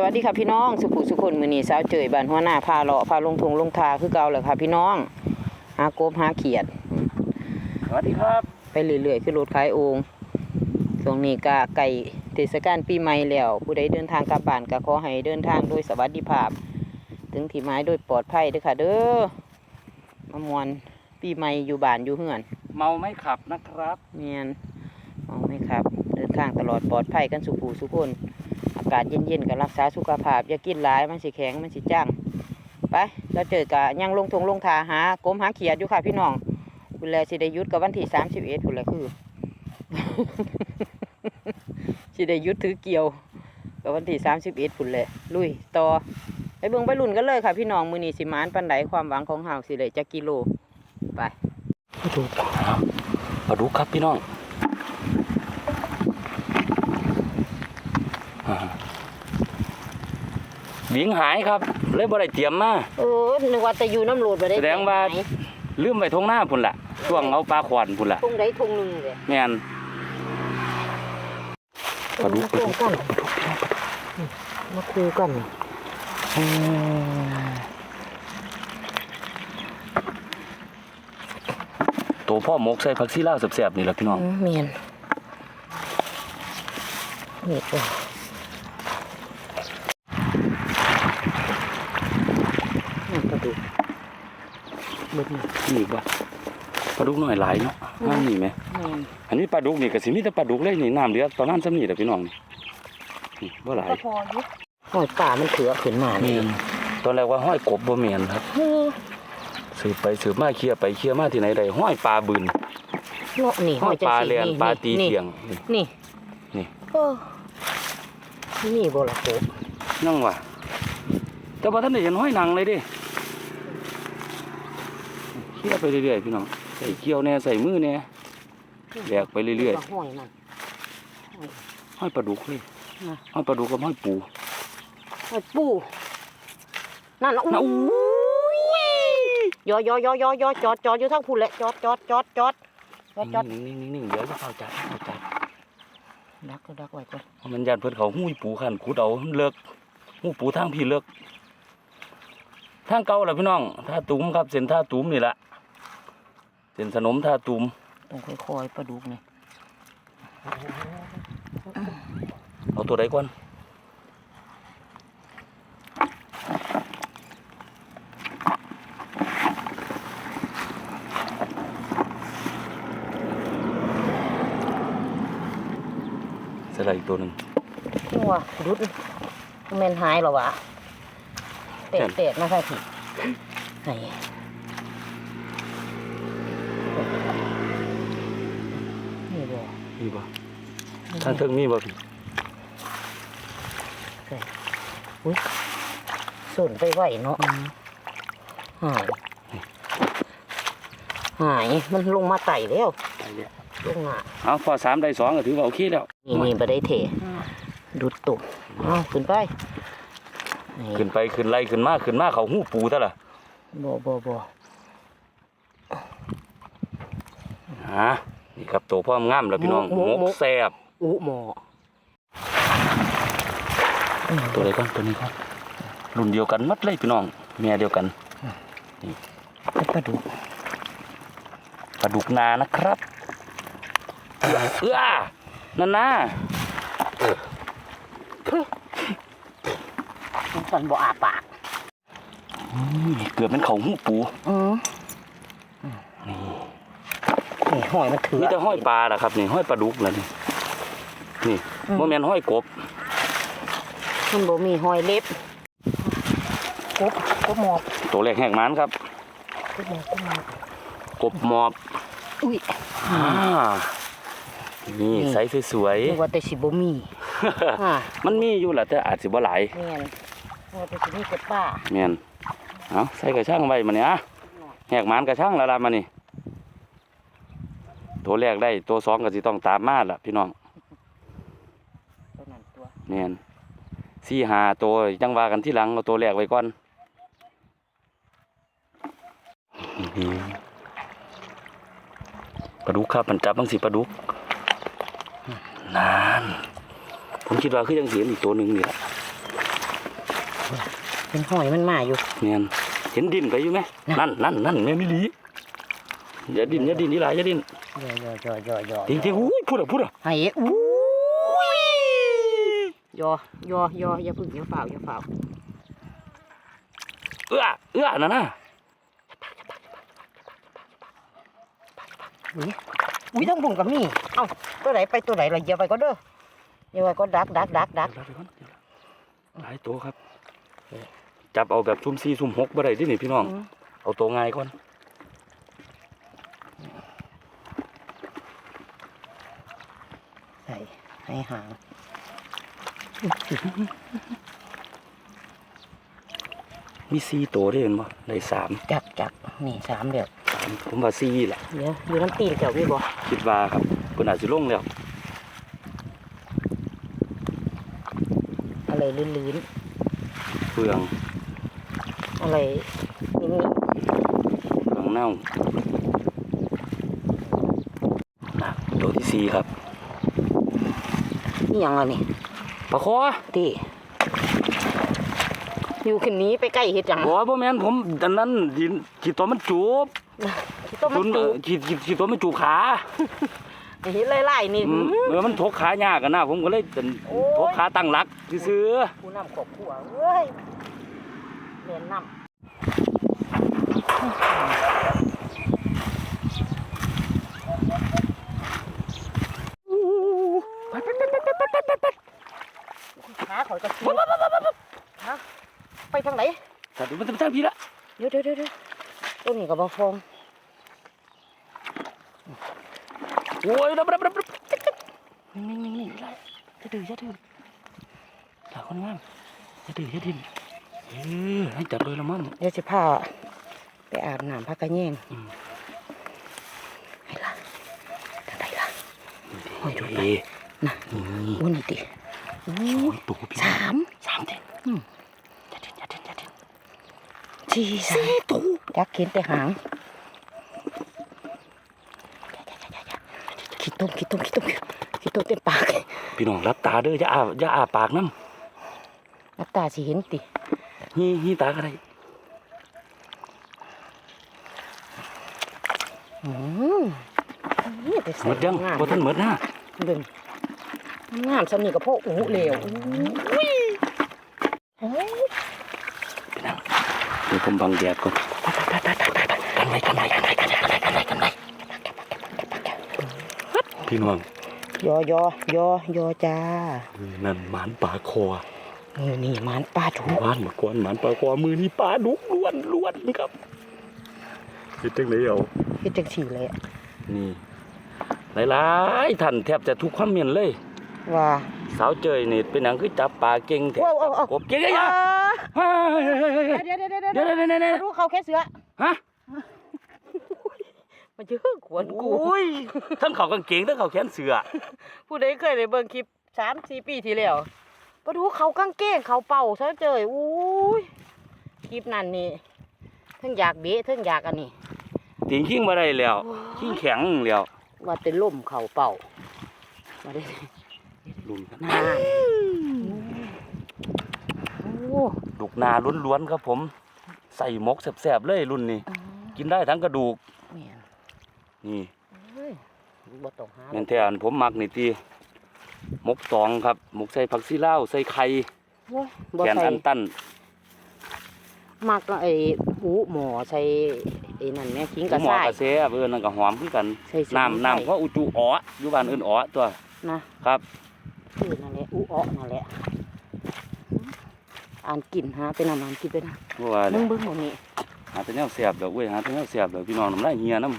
สวัสดีค่ะพี่น้องสุขุสุคนมือนีสาวเจยบ้านหัวหน้าพาเลาะพาลงทงลงทาคือเก่าแหละค่ะพี่น้องหากบหาเขียด สวัสดีครับไปเรื่อยๆคือรถขายโองช่วงนี้ก็ไก่เทศกาลปีใหม่แล้ว ผู้ใดเดินทางกลับบ้านก็ขอให้เดินทางโดยสวัสดิภาพ ถึงที่หมายโดยปลอดภัยเด้อค่ะ เด้อมามวนปีใหม่อยู่บ้านอยู่เฮือนเมาไม่ขับนะครับเมียนมองไหมครับ เดินทางตลอดปลอดภัยกันสุขูสุขคนอากาศเย็นๆก็รักษาสุขภาพ อย่ากินหลายมันสิแข็งมันสิจ้างไปเราเจอกะยังลงทงลงทาหากรมหาเขียดอยู่ค่ะพี่น้องเวลาสิได้ยุดกับวันที่สามสิบเอ็ดพุ่นและคือสิได้ยุดถือเกี่ยวกับวันที่สามสิบเอ็ดพุ่นและลุยต่อไปเบิ่งไปลุ่นกันเลยค่ะพี่น้องมือนีสิมานปันไดความหวังของเฮาสิได้จักกิโลไปดูมาดูครับพี่น้องอ่า วิ่งหายครับ เลยบ่ได้เตรียมมาเออนึกว่าจะอยู่น้ำโหลดไปได้แสดงว่าลืมไว้ทงหน้าพุ่นละช่วงเอาปลาขวานพุ่นละทงใดทงหนึ่งเลยแม่นปลาดุกปลาดุกกันมาคูกันตัวพ่อหมกใส่ผักซีลาวแสบๆนี่แหละพี่น้องเมียนนี่เออนี่ปลาดุกเบิดนี่นี่บ่ปลาดุกน้อยหลายเนาะน้ำนี่ไหมเมียนอันนี้ปลาดุกนี่ก็สิมีแต่ปลาดุกเลยนี่น้ำเหลือตอนน้ำซ้ำนี่แหละพี่น้องนี่นี่บ่หลายก็พออยุหอยป่ามันเถือขึ้นมาแม่นี่นตอนแรกว่าห้อยกบบ่แม่นครับเออสืบไปสืบมาเคลียร์ไปเคลียร์มาที่ไหนได้ห้อยปลาบืนเนาะนี่หห้ออยยจัปงลาสีเลียนนี่ปลาตีนี่เถียงนี่นี่นี่เออนี่บ่ละโกนั่งว่ะแต่ว่าท่านได้เห็นห้อยหนังเลยเดิ เคลียร์ไปเรื่อยๆพี่น้องใส่เกี่ยวแน่ใส่มือแน่แบกไปเรื่อยหอยมันๆห้อยปลาดุกเลยน่ะห้อยปลาดุกกับห้อยปูหอยปูนั่นน่ะนะอู้อู้ยอยอยอยอยอจอดจอดอยู่ทั้งพุ่นแหละจอดจอดจอดจอดจอดจอดนิ่งๆนิ่งๆเดี๋ยวจะเข้าจัดเข้าจัดดักก็ดักไว้ก่อนเพราะมันยันเพิ่นเขาหู้ยปูขันขุดเอามันเลิกหู้ปูทางพี่เลิกทางเก่าล่ะพี่น้องท่าตุ้มครับเส้นท่าตุ้มนี่ละ เส้นสนมท่าตุ้มต้องค่อยๆปลาดุกนี่เอาตัวใดก่อนเสร็จแล้วอีกตัวหนึ่งนี่ว่าดุดแม่นหายหรอวะเตะเตะมาใส่ผิดไหนบ่ มีบ่ ทางเทิงมีบ่พี่อุ้ยส่วนไปไหวเนาะหายหายมันลงมาไต่แล้วลงอะเอาพอสามได้สองก็ถือว่าโอเคแล้ว นี่นี่ไปได้เถดุดตุ่มอ้าวขึ้นไปนี่ขึ้นไปขึ้นไล่ขึ้นมาขึ้นมาเขาหู้ปูซะล่ะบ่บ่บ่ฮะนี่ครับตัวพ่อมงามแล้วพี่น้องหมกแซ่บ อุหมอตัวใดก่อนตัวนี้ก่อนรุ่นเดียวกันหมัดเลยพี่น้องแม่เดียวกันเป็นปลาดุกปลาดุกนานะครับเอื้อนั่นนะมันสันบ่อาปากอุ้ยเกือบเป็นเขาหูปูอือนี่หอยมันถือมีแต่ห้อยปลาล่ะครับนี่ห้อยปลาดุกแล้วนี่ นี่บ่แม่นห้อยกบมันบ่มีหอยเล็บกบกบหมอบตัวแรกแหกหมันครับกบหมอบกบหมอบกบหมอบอุ้ยอ่านี่ใสสวยนึกว่าแต่สิบ่มีๆอ่ามันมีอยู่แหละแต่อาจสิบ่หลายแม่นว่าแต่สิมีแต่ป้าแม่นเอาใส่กระช่างไว้มาเนี่ยอะแหกหมันกระช่างแล้วล่ะมานี่ตัวแรกได้ตัวสองก็สิต้องตามมาล่ะพี่น้องตัว นั้นตัวแม่นสี่หาตัวจังว่ากันที่หลังเอาตัวแรกไว้ก่อนปลาดุกครับมันจับบังสิปลาดุกนานผมคิดว่าคือยังเสียอีกตัวหนึ่งนี่แหละเป็นหอยมันมาอยู่เนียนเห็นดินไปอยู่ไหมน่ะนั่นนั่นนั่นแม่มิลีอย่าดินอย่าดินนี่หลายอย่าดินย่อย่อย่อย่อย่อจริงจริงๆอุ้ยพูดอะพูดอะให้อู้ย ย่อย่อย่ออย่าพึ่งอย่าฝ่าวอย่าฝ่าวเอื้อเอื้อนั่นน่ะอุ้ยอุ้ยต้องบุ่งกับมี่เอ้าตัวไหนไปตัวไหนล่ะอย่าไปก็เด้ออย่าไปก็ดักดักดักดักเดี๋ยวเดี๋ยวก่อนเดี๋ยวหลายตัวครับ จับเอาแบบซุ่มสี่ซุ่มหกบ่ได้ดิหนิพี่น้องอืมเอาตัวง่ายก่อนใส่ให้หาง มีสี่ตัวได้เห็นบ่ได้สามจับจับนี่สามเดียวสามผมว่าสี่แหละเดี๋ยวอยู่น้ำตีนเจ้าพี่บ่คิดว่าครับเพิ่นอาจสิลงแล้วอะไรลื่นเฟืองๆอะไรนี่นี่เฟืองเน่าน่ะตัวที่สี่ครับนี่ยังอะนี่ ปลาคอตีอยู่ขึ้นนี้ไปใกล้เฮ็ดหยังบ่บ่แม่นผมอันนั้นดินขีดตัวมันจูบต้มมันจุจูนขีดขีดขีดตัวมันจูบขาเฮ็ดไล่ๆนี่อืมเออมันทกขายากกันนะผมก็เลยเป็นโอ้ยทกขาตั้งหลักซื่อผู้นำครอบครัวเว้ยเรียนนำ ขาข่อยก็ชี้ฮะไปทางไหนๆแต่ดูมันทางพี่ละเดี๋ยวเดี๋ยวเดี๋ยวเดี๋ยวต้นนี้ก็บ่ฟองโอ้ยดับดับดับดับนิ่งๆๆๆไล่จะดื้อจะดื้อหลาคนงามอย่าดื้ออย่าดิ้นเออให้จับเลยละมั้งเดี๋ยวสิพาไปอาบน้ำพักกระแยงอืมให้ล่ะทางไหนล่ะโอ้ยดูไปเอ๊ะน่ะนี่โอ้นี่ติ โอ้โอ้ยตัวพี่สามสามทีอืมอย่าดิ้นอย่าดิ้นอย่าดิ้นสี่สี่ตัวยักษ์เข็นแต่หางขี้ต้มขี้ต้มขี้ต้มขี้ต้มเต็มปากพี่น้องรับตาเด้ออย่าอ้าอย่าอ้าปากน้น้ำตาสิเห็นติำฮีฮีตาก็ได้อืมนี่ไปใส่หมดยังงามบ่ทันหมดนะเบิ่ง งามสำนีกับพ่ออู้เหลวอุ้ยโอ้ยพี่น้องเดี๋ยวผมบังแดดก่อนกันไว้กันไว้กันไว้กันไว้กันไว้กันไว้กันไว้พี่น้องยอยอยอยอจ้า นั่นหมานป่าคอเออนี่หมันป้าถูว่านหมดกวนหมานป่าคอมือนี่ปลาดุกล้วนล้วนครับเฮ็ดจังไดเอาเฮ็ดจังสี่เลยอะนี่หลายๆท่านแทบจะทุกความเมียนเลย ว่าสาวเจยนี่เป็นหนังคือจับปลาเก่งแท้ว้าวว้าวว้าวกบเก่งยังไงเฮ้ยเดี๋ยวเดี๋ยวเดี๋ยวเดี๋ยวเดี๋ยวเดี๋ยวเดี๋ยวเดี๋ยวรู้เขาแค่เสือฮะมันจะขวนกู โอ้ยทั้งเขากางเกงทั้งเขาแขนเสือผู้ใดเคยได้เบิ่งคลิปสามสี่ปีที่แล้วก็ดูเขากางเกงเขาเป่าซะเจยอุ้ยคลิปนั้นนี่เทั้งอยากเบะเทั้งอยากอันนี้ติงขิงมาได้แล้วขิงแข็งแล้วว่าเป็นล่มเขาเป่ามาได้ ลุนกันนานโอ้ดุกนาล้วนๆครับผม ใส่หมกแสบๆเลยรุ่นนี้ กินได้ทั้งกระดูกเนี่ยนี่เฮ้ยบ่ต้องหาแม่นแท้อันผมมักนี่ตีหมกตองครับหมกใส่ผักซีลาวใส่ไข่โอ้ยบ่แกนใส่อันตันมักไอ้หูหมอใส่ไอ้นั่นแม่ขิงกระหมอส่ายกระเซบเออนั่นก็หอมคือกันใส่สมุน้ำไพรน้ำเพราะอุจูอ๋ออยู่บ้านอื่นอ๋อตัวนะครับ คือนั่นแหละอุอ้อนั่นแหละอ่านกินหาเป็นอาหารกินไปนะเพราะว่าเบิ่งเบิ่งหมดนี่หาแต่แนวเสียบดอกเว้ยหาแต่แนวเสียบดอกพี่น้องน้ำลายเฮียน้ำ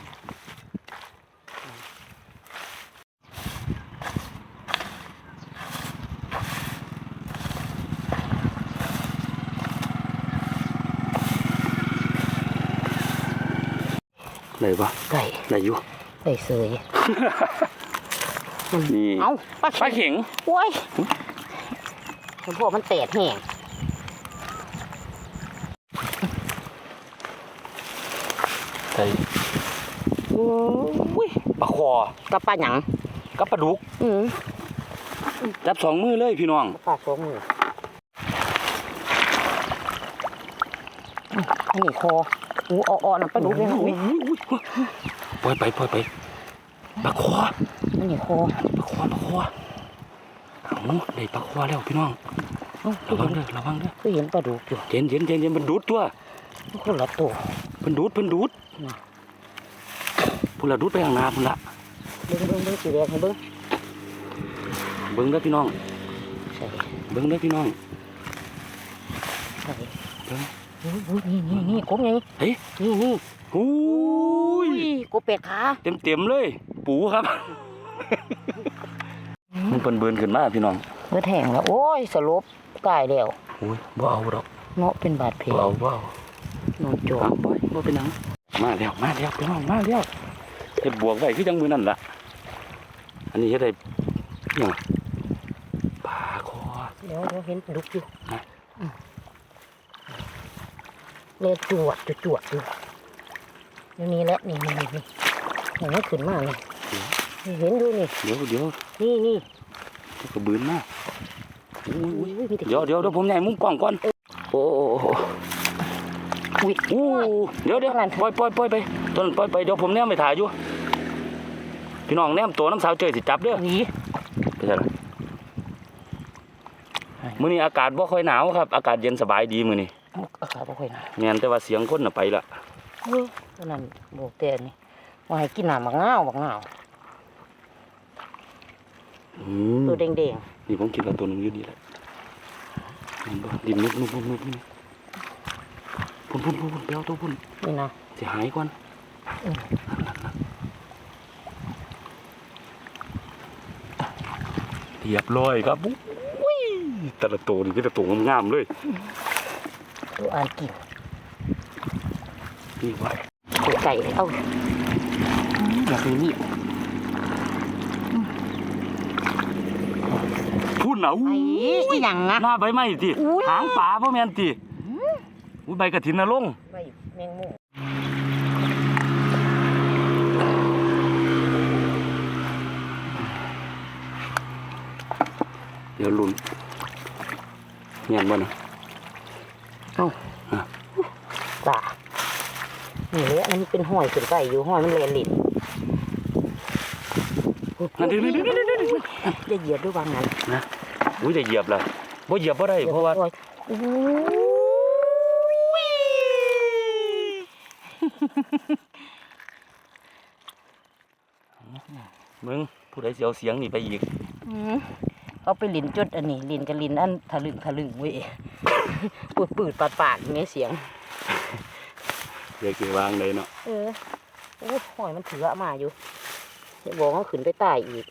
ได้ปะไก่ได้อยู่ไก่เสย นี่เอ้าปลาปลาเข็งเข็งโอ้ยมันพวกมันแตกแห้งใส่โอ้ยปลาคอกับปลาหยังกับปลาดุกอืมจับสองมือเลยพี่น้องปลาสองมืออันนี้คออู้อ่อนๆน่ะปลาดุกเลยนะอุ้ยปล่อยไปปล่อยไปปลาคอ อันนี้คอปลาคอปลาคอเอาได้ปลาคอแล้วพี่น้องเอ้าระวังเด้อระวังเด้อก็เห็นปลาดุกอยู่เย็นเย็นเย็นเย็นมันดูดตัวคนละตัวมันดูดมันดูดน่ะพุ่นละดูดไปข้างหน้าพุ่นละเบิ้งเบิ้งเบิ้งสีแดงให้เบิ้งเบิ้งเด้อพี่น้องใส่เบิ้งเด้อพี่น้องใส่เบิ้งอุ้ยอุ้ยนี่นี่นี่กบไงเฮ้ยนี่นี่อุ้ยกบเป็ดขาเต็มเต็มๆเลย ปูครับ มันเปิ้นเบินขึ้นมาพี่น้องเมื่อแทงแล้ว โอ้ยสลบตายแล้วอุ้ยบ่เอาดอกเนาะเป็นบาดแผลบ่เอาบ่เอานอนจอเอามบ่บ่เป็นหยังมาแล้วมาแล้วพี่น้องมาแล้วเฮ็ดบวกไว้คือจังมือนั่นล่ะ อันนี้เฮ็ดได้หยังปลาคอเดี๋ยวเดี๋ยวเห็นปลาดุกอยู่ฮะอืมเลยจวดจวดจวดอยู่นี่นี่แหละนี่นี่นี่นี่เห็นไหมขึ้นมาเลยนี่ เห็นดูนี่เดี๋ยวเดี๋ยวนี่นี่กระบืนมาอุ้ยอุ้ยอุ้ยมีแต่เดี๋ยวเดี๋ยวเดี๋ยวผมใหญ่มุมกล้องก่อนโอ้โอ้โอ้โอ้อุ้ยอู้เดี๋ยวเดี๋ยวนั่นปล่อยปล่อยปล่อยไปต้นปล่อยไปเดี๋ยวผมแนมไปถ่ายอยู่พี่น้องแนมตัวน้ำสาวเจยสิจับเด้อหวีไปใช่หรอมื้อนี้อากาศบ่ค่อยหนาวครับ อากาศเย็นสบายดีมื้อนี้อากาศบ่ค่อยหนาวแม่นแต่ว่าเสียงคนน่ะไปละเฮ้ยตัวนั้นโบกแต่นี่ว่าให้กินน้ำบักง่าวบักง่าวอืม ตัวแดงนี่ผมคิดว่าตัวหนึงอยู่นี่แหละเห็นบ่ดินนุบนุบนุบนุบนี่พุ่นพุ่นพุ่นพุ่นไปเอาตัวพุ่นๆนี่นะสิหายก่อนอืมเรียบร้อยครับอุ้ยแต่ละตัวนี่เป็นแต่ตัวงามๆเลยตัวอ่านกินนี่ไว้ตัวไก่เอ้าอยากมีมี พุ่นน่ะอู้ไอ้อีหยังนะ หน้าใบไม้ติอุ้ยหางป่าบ่แม่นติอุ้ยใบกระถินน่ะลงไว้แมงมุมเดี๋ยวลุ้นเงียบบ่นะเอ้าอะป่านี่แหละมันเป็นห้อยขึ้นไก่อยู่ห้อยมันแลนลิ้นนั่นดิดิดิดิดิดิอย่าเหยียบด้วยวางนั้นนะ อุ้ยได้เหยียบแล้วบ่เหยียบบ่ได้เพราะว่าโอ้ยโอ้ยมึงผู้ใดสิเอาเสียงนี่ไปอีกอืมเอาไปลินจดอันนี้ลินกับลินอันทะลึงทะลึงเว้ยปืดปืดปาดปาดอย่างเงี้ยเสียงเดี๋ยวสิวางเลยเนาะเออโอ้ยหอยมันเถือะมาอยู่เดี๋ยวบอกเขาขึ้นไปใต้อีก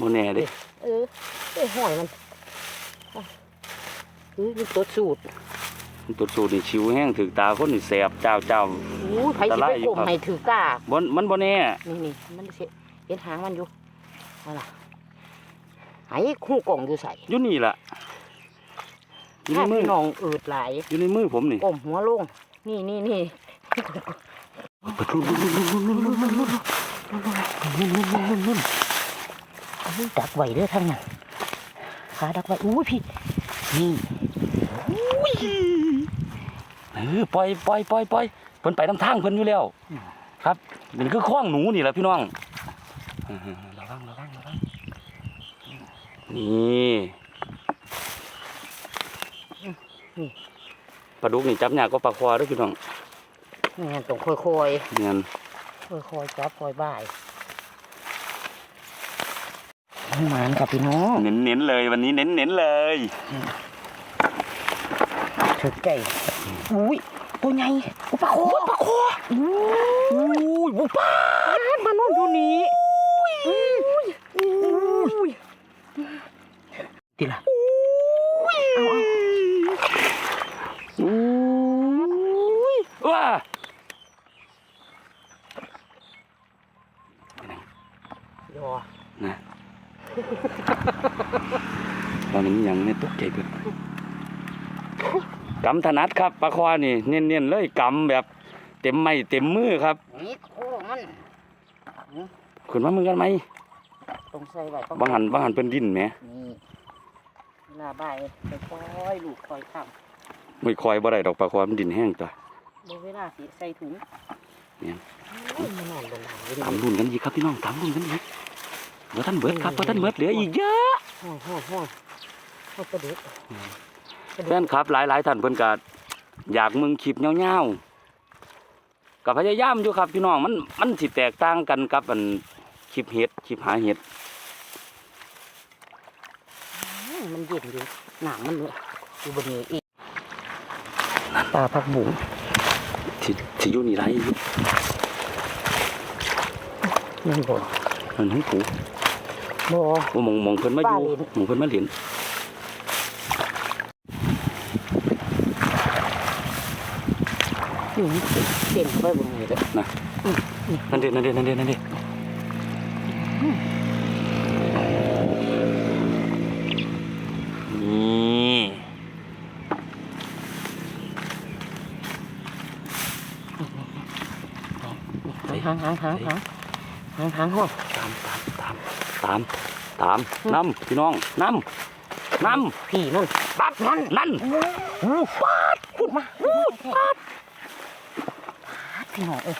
บ่แน่เด้เออ ไอ้หอยมันนี่มันตดสูตรตดสูตรนี่ชิวแห้งถือตาคนนี่แสบเจ้าเจ้าอู้ไผสิไปกลมให้ถือกาบนมันบนแน่นี่นี่มันเห็นหางมันอยู่นั่นล่ะไอ้คู่กล่องอยู่ใส่อยู่นี่ล่ะอยู่ในมือน้องอืดไหลอยู่ในมือผมนี่กลมหัวลงนี่นี่นี่จักไหวเด้อทั้งนั้น ขาดักไว้อุ้ยพี่นี่เออปล่อยปล่อยปล่อยปล่อยเพิ่นไปทำทางเพิ่นอยู่แล้ว ครับนี่คือคล้องหนูนี่แหละพี่น้องเออระวังระวังระวังนี่ปลาดุกนี่จับยากก็ปลาควาเด้วยพี่น้องนี่นต้องค่อยเงินๆค่อยๆจับค่อยบ่าย มันหมานกับพี่น้องเน้นเน้นๆเลยวันนี้เน้นเน้นๆเลยถือไก่อุ้ยตัวใหญ่อุปะโคปะโคอุ้ยบุปาดมานอนอยู่นี่อุ้ยอุ้ยทีละเอาเอา อู้ยว้า ยอ นะว่ามันหยังเนี่ยตกใจเพิ่น กำถนัดครับปลาควานี่เน้นๆเลยกำแบบเต็มไม้เต็มมือครับนี่โค้งมันขึ้นมามือกันไหมต้องใส่ไว้ต้องบางหันบางหันเป็นดินไหมนี่เวลาบ่ายค่อยๆลูกค่อยข้ามไม่คอยบ่ได้ดอกปลาความันดินแห้งจ้ะเดี๋ยวเวลาสิใส่ถุงเนี่ยโอ้ยมันนอนบนหลังเลยตามรุ่นกันอีกครับพี่น้องตามรุ่นกันอีกเมื่อท่านเบิดครับเมื่อท่านเบิดเหลืออีกเยอะห้อยห้อยห้อยห้อยกระดูกกระ แฟดูกนครับหลายหลายๆท่านเพิ่นก็อยากมึงคลิปยาวๆกับพยายามอยู่ครับพี่น้องมันมันสิแตกต่างกันกับอันคลิปเห็ดคลิปหาเห็ดอืมมันเย็นอยู่หนังมันเลยอยู่บนนี้อีกปลาผักบุ๋งที่ที่อยู่นี่ไรอยู่ยังบ่มันให้ปูบ่ว่ามองมองเพิ่นมาอยู่ปลาเหรียญมองเพิ่นมาเหรียญ อืม เต็มเข้าไปบนนี้เลยนั่นเด็นั่นเด็นั่นเด็นั่นเด็นี่หางหางหางหางหางหางห้อยตามตามตามตามตามนำพี่น้องนำนพี่นั่นปัดนั่นำนั่นอู้ฟาดขุดมาอู้ฟาดฟาด พี่น้องเอ้ย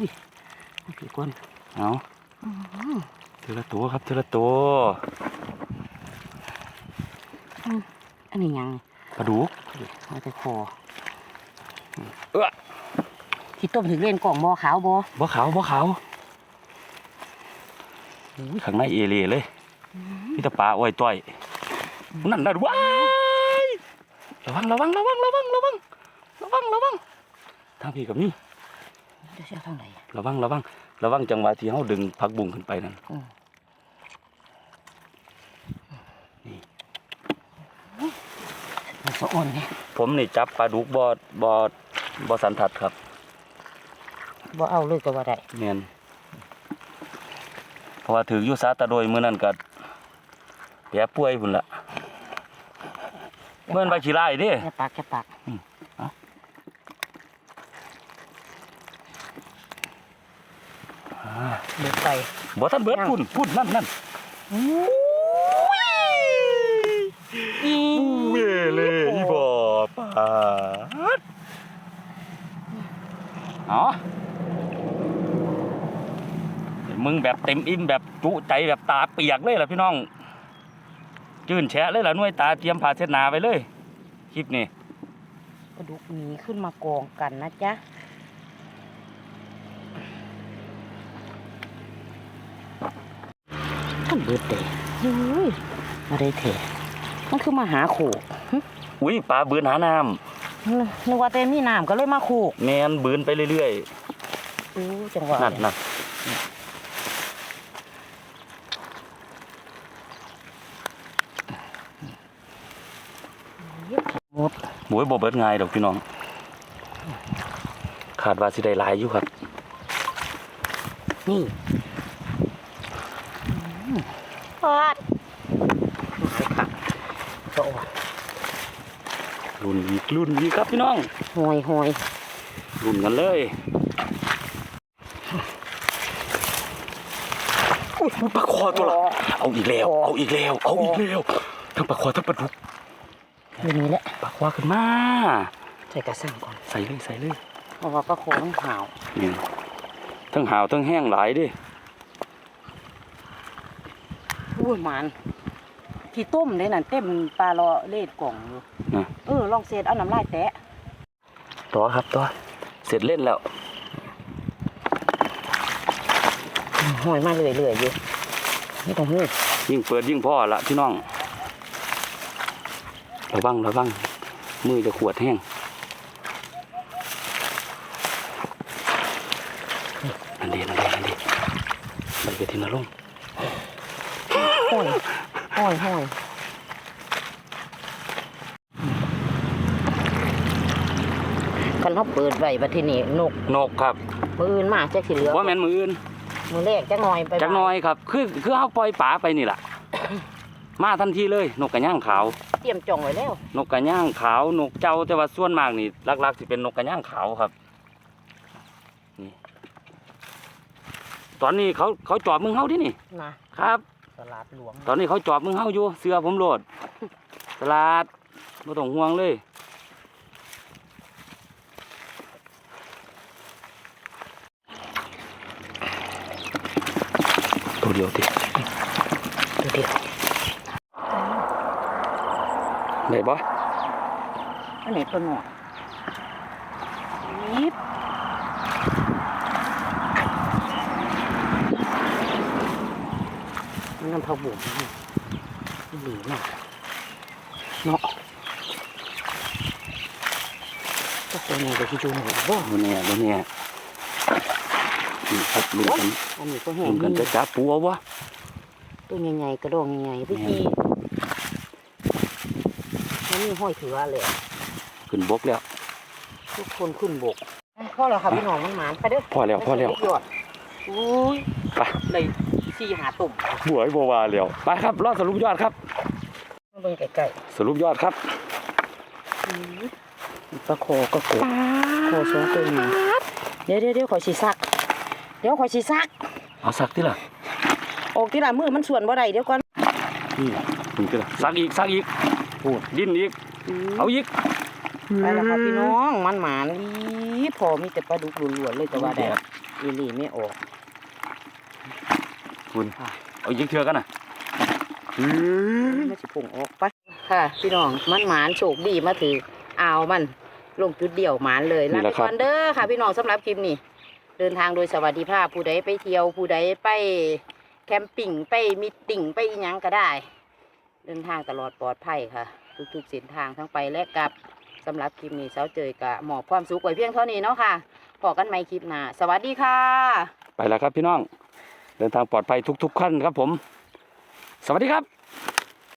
นี่เอาพี่ก่อนเอาเทละตัวครับเทละตัวอันนี้ยังปลาดุกเอาแต่คอเอ้อที่ต้มถึงเล่นกล่องบอขาวบอบ่ขาวบ่ขาวอุ้ยข้างในเอเล่เลยมีแต่ปลาอ้อยต้อยนั่นนั่นว้ายระวังระวังระวังระวังระวังระวังระวัง ทางพี่กับนี่จะเชื่อทางไหนระวังระวังระวังจังหวะที่เฮาดึงผักบุ้งขึ้นไปนั่นมันสะอ่อนไงผมนี่จับปลาดุกบ่บ่บ่สันทัดครับบ่เอาเลยก็ว่าได้แม่นเพราะว่าถืออยู่ซาตะโดยมื้อนั้นก็แผลป่วยพุ่นละเมื่อนใบขี้ไล่เด้แค่ปากแค่ปาก อืมเอา เดือดไป บ่ทันเบิดพุ่นพุ่นนั่นนั่นอีเวเลยอีบ่ปาดอ๋อมึงแบบเต็มอิ่มแบบจุใจแบบตาเปียกเลยล่ะพี่น้องจื่นแฉะเลยล่ะหน่วยตาเตรียมผ้าเช็ดหนาไปเลย คลิปนี้กระดูกหมีขึ้นมากองกันนะจ๊ะานเบิดเดย์เฮ้ยมาได้เถอะมันคือมาหาขู่อุ้ยปลาบืนหาน้นึกว่าแต่มีน้ำก็เลยมาขู่ำแมนบืนไปเรื่อยอู้จังหวะๆนั่นนั่นหมดโอ้ยบ่เบิดง่ายดอกพี่น้อง ขาดว่าสิได้หลายอยู่ครับ นี่ ปาดดูสิค่ะโซ่รุ่นอีกรุ่นอีกครับพี่น้องหอยหอยรุ่นกันเลยอุ้ยปลาคอตัวละเอาอีกแล้ว เอาอีกแล้ว เอาอีกแล้วทั้งปลาคอทั้งปลาดุกอยู่นี่แหละปลาคอขึ้นมาใส่กระสังก่อนใส่เลยใส่เลยเพราะว่าก็โค้งหาวนี่ทั้งหาวทั้งแห้งหลายเดิ อุ้ยมันที่ต้มเลยนั่นเต็มปลาเลาะเล็ดกล่องอยู่นะเออลองเศษเอาน้ำลายแตะต่อครับต่อเสร็จเล่นแล้วหอยมาเรื่อยๆอยู่ไม่ต้องหู้ยิ่งเปิดยิ่งพ่อละพี่น้องระวังระวังมือจะขวดแห้งนั่นดีนั่นดีนั่นดีไปกระทินนรงค์ หอยหอยหอยคันเขาเปิดไว้บัดทีนี้นกนกครับมืออื่นมาจักสิเหลือว่าแม่นมืออื่นมือแรกจักหน่อยไปจักหน้อยครับ คือคือเอาปล่อยป่าไปนี่แหละมาทันทีเลย นกกระย่างขาว เตรียมจ่องไว้แล้ว นกกระย่างขาวนกเจ้าแต่ว่าส่วนมากนี่หลักๆสิเป็นนกกระย่างขาวครับนี่ตอนนี้เขาเขาจอบมึงเฮาดินี่นะครับ ลัดหลวงตอนนี้เขาจอบมึงเข้าอยู่เสื้อผมโหลดตลาดไม่ต้องห่วงเลยตัวเดียวติตัวเดียวได้บ่อันนี้ตัวหนวนิด นน้ำผักบุ้งนี่หลีมากเนาะก็ตัวนี้ก็ที่ดูหน่อยบ่บ่แน่บ่แน่นี่ครับลุ้นกันอันนี้ก็แห้งลุ้นกันดีจะจับปูเอาบ่ตัวใหญ่ๆกระดองใหญ่ๆพี่กีมันมีห้อยถือเลยขึ้นบกแล้ว ทุกคนขึ้นบกพ่อเราค่ะพี่น้องมันหมานไปเด้อพอแล้วพอแล้วยอดอุ้ยไปเลย สี่หาตุ่มบวยบ่ว่าแล้วไปครับรอสรุปยอดครับมาเบิ่งไก่สรุปยอดครับปลาโคก็โกบโคสองตัวนี้เดี๋ยวเดี๋ยวเดี๋ยวขอยสีซัก เดี๋ยวขอยสีซัก เอาสักติล่ะออกทีละมือมันส่วนบ่ได้เดี๋ยวก่อนนี่มึงติล่ะสักอีกสักอีกพูดดิ้นอีก เอาอีกไปแล้วค่ะพี่น้องมันหมานอีพอมีแต่ปลาดุกล้วนๆเลยแต่ว่าแดดอีหลีไม่ออก คุณเอาอีกเทื่อกันน่ะไม่สิผงออกไปค่ะ พี่น้องมันหมานโชคดีมาถืออ่าวมันลงจุดเดียวหมานเลยนี่ลาแหไปละครับก่อนเด้อค่ะ พี่น้องสำหรับคลิปนี้ เดินทางโดยสวัสดิภาพผู้ใดไปเที่ยวผู้ใดไปแคมปิ้งไปมิตติ้งไปอิหยังก็ได้ เดินทางตลอดปลอดภัยค่ะ ทุกๆเส้นทางทั้งไปและกลับสำหรับคลิปนี้เสาเจยกะหมอบความสุขไว้เพียงเท่านี้เนาะค่ะพอกันใหม่คลิปหน้าสวัสดีค่ะ ไปแล้วครับพี่น้อง เดินทางปลอดภัยทุกๆขั้นครับผม สวัสดีครับ